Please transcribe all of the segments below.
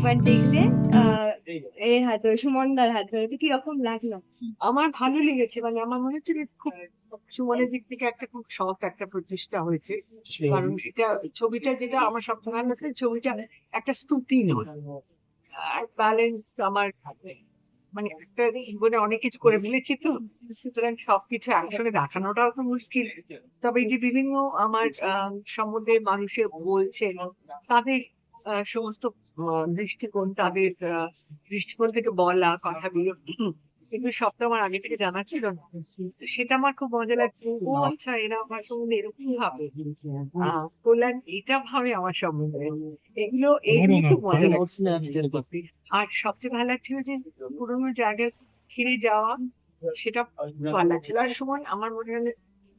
একবার দেখলে এর হাত ধরে সুমনদার হাত ধরে কীরকম লাগল। আমার ভালো লেগেছে মানে আমার মনে হচ্ছে যে খুব সুমনের দিক থেকে একটা খুব সৎ একটা প্রতিষ্ঠা হয়েছে। কারণ এটা ছবিটা যেটা আমার সবচেয়ে ভালো লাগে ছবিটা একটা স্তুতি নয়। ব্যালেন্স আমার মানে একটা জীবনে অনেক কিছু করে ফেলেছি তো সুতরাং সবকিছু একসঙ্গে দেখানোটাও তো মুশকিল। তবে এই যে বিভিন্ন আমার আহ, সম্বন্ধে মানুষে বলছে তাদের সমস্ত দৃষ্টিকোণ তাদের দৃষ্টিকোণ থেকে বলা কথাগুলো। কিন্তু সবটা আমার আগে থেকে জানা ছিল না। তো সেটা আমার খুব মজা লাগছে। ও আচ্ছা এরা আমার সম্বন্ধে এরকম ভাবে। কল্যাণ এটা ভাবে আমার সম্বন্ধে। এগুলো এগুলো খুব মজা লাগছে। আর সবচেয়ে ভালো লাগছিল যে পুরোনো জায়গায় ফিরে যাওয়া সেটা ভালো লাগছিল। আর সুমন আমার মনে হয়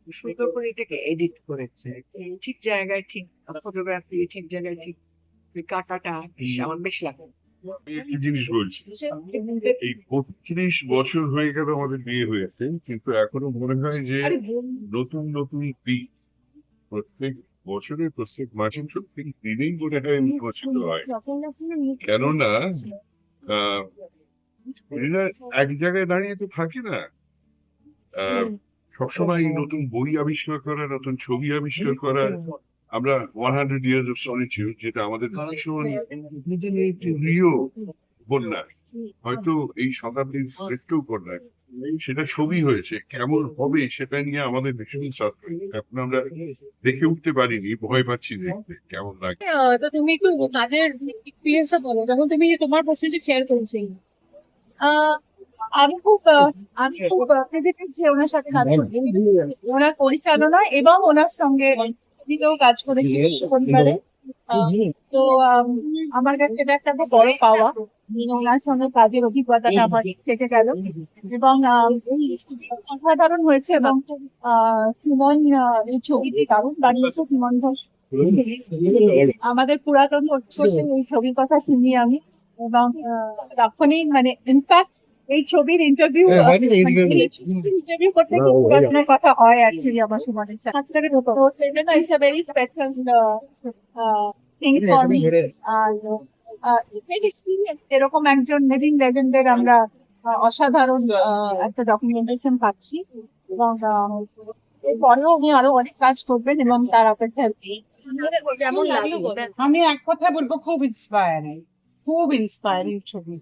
সুন্দর করে এটাকে এডিট করেছে। ঠিক জায়গায় ঠিক ফটোগ্রাফি ঠিক জায়গায় ঠিক ওই কাটাটা আমার বেশ লাগে। একটা জিনিস বলছি। এই বত্রিশ বছর হয়ে গেল আমাদের বিয়ে হয়েছে কিন্তু এখনও মনে হয় যে নতুন নতুন দিক প্রত্যেক বছরে প্রত্যেক মাসে প্রত্যেক দিনেই মনে হয় হয়। কেননা আহ, এক জায়গায় দাঁড়িয়ে তো থাকে না। আহ, সবসময় নতুন বই আবিষ্কার করা নতুন ছবি আবিষ্কার করা আমরা one hundred years of solitude যেটা আমাদের ভীষণ প্রিয় বন্যা হয়তো এই শতাব্দীর শ্রেষ্ঠ উপন্যাস। সেটা ছবি হয়েছে কেমন হবে সেটা নিয়ে আমাদের ভীষণ এখন আমরা দেখে উঠতে পারিনি ভয় পাচ্ছি দেখতে কেমন লাগে। আহ, তো তুমি একটু কাজের এক্সপিরিয়েন্সটা বলো যখন তুমি তোমার প্রশ্নটি শেয়ার করেছি আহ, আমি খুব আমি খুব যে ওনার সাথে কাজ করতে ওনার পরিচালনা এবং ওনার সঙ্গে দিকেও কাজ করেছি পরিবারে তো আমার কাছে এটা একটা বড় পাওয়া। ওনার সঙ্গে কাজের অভিজ্ঞতাটা আমার থেকে গেল। এবং অসাধারণ হয়েছে এবং সুমন এই ছবিটি দারুণ বানিয়েছে সুমন ঘোষ। আমাদের পুরাতন এই ছবির কথা শুনি আমি। এবং তখনই মানে ইনফ্যাক্ট এই ছবির ইন্টারভিউ ইন্টারভিউ করতে গিয়ে পুরাতনের কথা হয় অ্যাকচুয়ালি আমার সুমনের সাথে কাজটাকে তো সেই জন্য it's a very special thing for me R experience, এরকম একজন লিভিং লেজেন্ডের আমরা অসাধারণ আহ, একটা ডকুমেন্টেশন পাচ্ছি। এবং এরপরেও উনি আরও অনেক কাজ করবেন এবং তার বলো? আমি এক কথা বলব খুব ইন্সপায়ারিং খুব ইন্সপায়ারিং ছবি।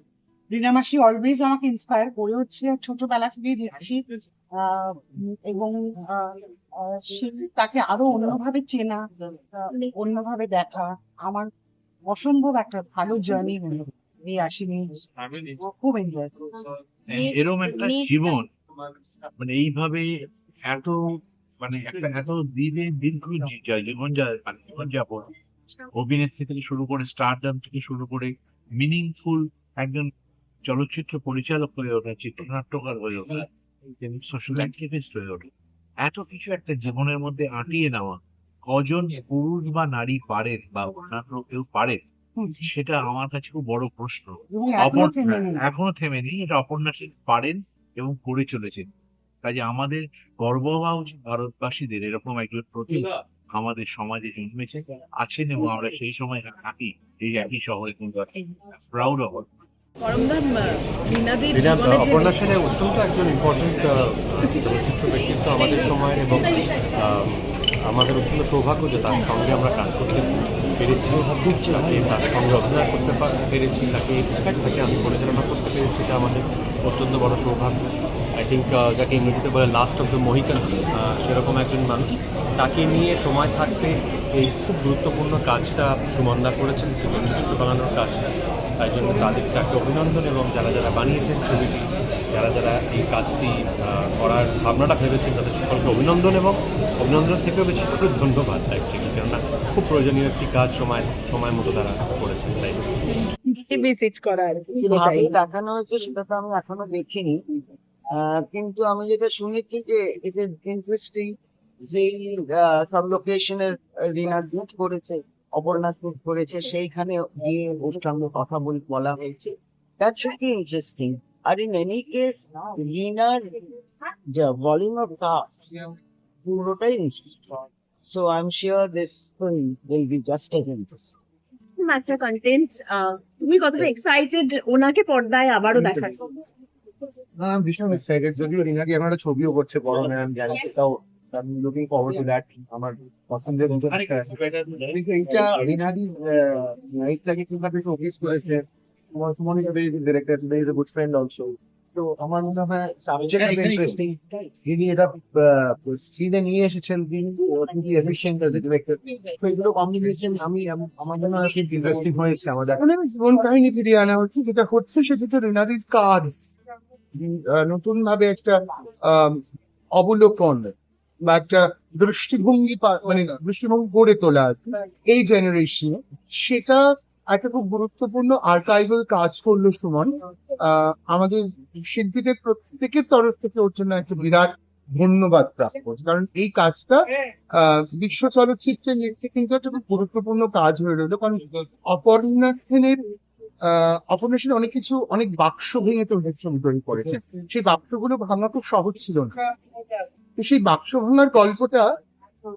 রিনা মাসি অলওয়েজ আমাকে ইন্সপায়ার করে হচ্ছে ছোটবেলা থেকেই দেখছি। এবং তাকে আরও অন্যভাবে চেনা অন্যভাবে দেখা। আমার অসম্ভব একটা ভালো জার্নি হলো এই আসেনি খুব এনজয় এরকম একটা জীবন মানে এইভাবে এত মানে একটা এত দিনে দীর্ঘ জীবন মানে জীবনযাপন অভিনেত্রী থেকে শুরু করে স্টারডাম থেকে শুরু করে মিনিংফুল একজন চলচ্চিত্র পরিচালক হয়ে ওঠা চিত্রনাট্যকার হয়ে ওঠা সোশ্যাল অ্যাক্টিভিস্ট হয়ে ওঠা। এত কিছু একটা জীবনের মধ্যে আঁটিয়ে নেওয়া কজন পুরুষ বা নারী পারেন বা অন্যান্য কেউ পারেন সেটা আমার কাছে খুব বড় প্রশ্ন। এবং এখনও থেমে নেই। এটা অপর্ণাসী পারেন এবং করে চলেছেন। কাজে আমাদের গর্ব হওয়া উচিত ভারতবাসীদের এরকম একজন প্রতিভা আমাদের সমাজে জন্মেছে আছেন এবং আমরা সেই সময় থাকি এই একই শহরে কিন্তু প্রাউড অফ অপর্ণা সেন অত্যন্ত একজন ইম্পর্টেন্ট চলচ্চিত্র ব্যক্তিত্ব আমাদের সময়ের এবং আমাদের অত্যন্ত সৌভাগ্য যে তার সঙ্গে আমরা কাজ করতে পেরেছি তাকে তার সঙ্গে অভিনয় করতে পেরেছি তাকে তাকে আমি পরিচালনা করতে পেরেছি এটা আমাদের অত্যন্ত বড় সৌভাগ্য। আই থিঙ্ক যাকে ইংরেজিতে বলে লাস্ট অফ দ্য মহিকান্স সেরকম একজন মানুষ। তাকে নিয়ে সময় থাকতে এই খুব গুরুত্বপূর্ণ কাজটা সুমন্দা করেছেন চলচ্চিত্র বানানোর কাজটা। তাই জন্য তাদের তাকে অভিনন্দন এবং যারা যারা বানিয়েছেন ছবিটি যারা যারা এই কাজটি আহ, করার ভাবনাটা ভেবেছেন তাদের সকলকে অভিনন্দন এবং অভিনন্দনের থেকেও বেশি করে ধন্যবাদ অ্যাকচুয়ালি কেননা খুব প্রয়োজনীয় একটি কাজ সময় সময় মতো তারা করেছেন তাই ভিজিট করার দেখানো হয়েছে সেটা তো আমি এখনও দেখিনি। আহ, কিন্তু আমি যেটা শুনেছি যে ইট ইজ ইন্টারেস্টিং যেই আহ, সব লোকেশনের রিনা শুট করেছে। অপর্ণা শুট করেছে সেইখানে গিয়ে ওর সঙ্গে কথা বল- বলা হয়েছে। দ্যাট শুড বি ইন্টারেস্টিং আর ইন এনি কেস রিনার যা ভলিউম অফ কাস্ট পুরোটাই interesting so I am sure this will be just as interesting একটা কন্টেন্ট তুমি কতটা এক্সাইটেড ওনাকে পর্দায় আবারও দেখার না আমি ভীষণ এক্সাইটেড যদিও রিনাকি একটা ছবিও করছে বড় ম্যাম জানি সেটাও আমি লুকিং ফরওয়ার্ড টু দ্যাট আমার পছন্দের মতো এইটা রিনাদি নাইটটাকে কীভাবে শোকেস করেছে। তোমার সুমনি ভাবে director is a good friend also তো আমার মনে হয় সাবজেক্ট ইন্টারেস্টিং যিনি এটা স্ক্রিনে নিয়ে এসেছেন তিনি অ্যাজ এ ডিরেক্টর তো এগুলো কম্বিনেশন আমি আমার মনে হয় খুব ইন্টারেস্টিং হয়েছে আমাদের। মানে জীবন কাহিনী ফিরিয়ে আনা হচ্ছে যেটা হচ্ছে সেটা হচ্ছে রিনারির কাজ। নতুন ভাবে একটা অবলোকন। বা একটা দৃষ্টিভঙ্গি মানে দৃষ্টিভঙ্গি গড়ে তোলা এই জেনারেশনে সেটা একটা খুব গুরুত্বপূর্ণ আর্কাইভাল কাজ করল সুমন। আমাদের শিল্পীদের প্রত্যেকের তরফ থেকে ওর জন্য একটা বিরাট ধন্যবাদ প্রাপ্য কারণ এই কাজটা আহ, বিশ্ব চলচ্চিত্রের নিরিখে কিন্তু একটা খুব গুরুত্বপূর্ণ কাজ হয়ে রইল। কারণ অপর্ণা সেনের আহ অপর্ণা সেন অনেক কিছু অনেক বাক্স ভেঙে ছবি তৈরি করেছে। সেই বাক্সগুলো ভাঙা খুব সহজ ছিল না। তো সেই বাক্স ভাঙার গল্পটা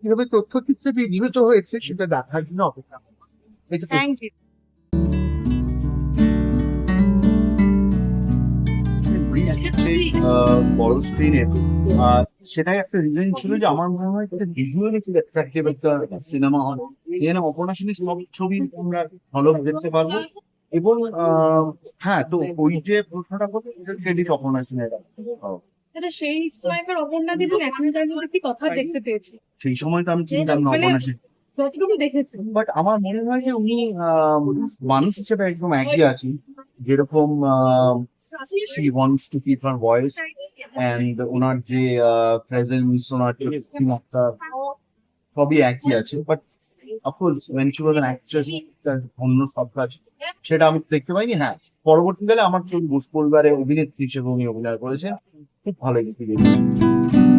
কীভাবে তথ্যচিত্রে বিধৃত হয়েছে সেটা দেখার জন্য অপেক্ষা থ্যাংক ইউ বড় স্ক্রিনে সেটাই একটা রিজন ছিল যে আমার মনে হয় এটা ভিজুয়ালি খুব অ্যাট্রাকটিভ একটা সিনেমা হল। এখানে অপর্ণা সেনের সব ছবি আমরা ভালো দেখতে পারব। এবং আহ, হ্যাঁ তো ওই যে প্রশ্নটা করতে ক্রেডিট অপর্ণা সেনের সেই সময়কার অপর্ণা দিদি এখনকার মধ্যে কি কথা দেখতে পেয়েছি? সেই সময় তো আমি যতটুকু দেখেছি। বাট আমার মনে হয় যে উনি মানুষ হিসেবে একদম একই আছেন যেরকম she wants to keep her voice and ওনার যে প্রেজেন্স ওনার যে সবই একই আছে। But of course when she was an actress অন্য সব কাজ সেটা আমি দেখতে পাইনি। হ্যাঁ পরবর্তীকালে আমার চোখ ঘোষ পরিবারে অভিনেত্রী হিসেবে উনি অভিনয় করেছেন। খুব ভালো লেগেছে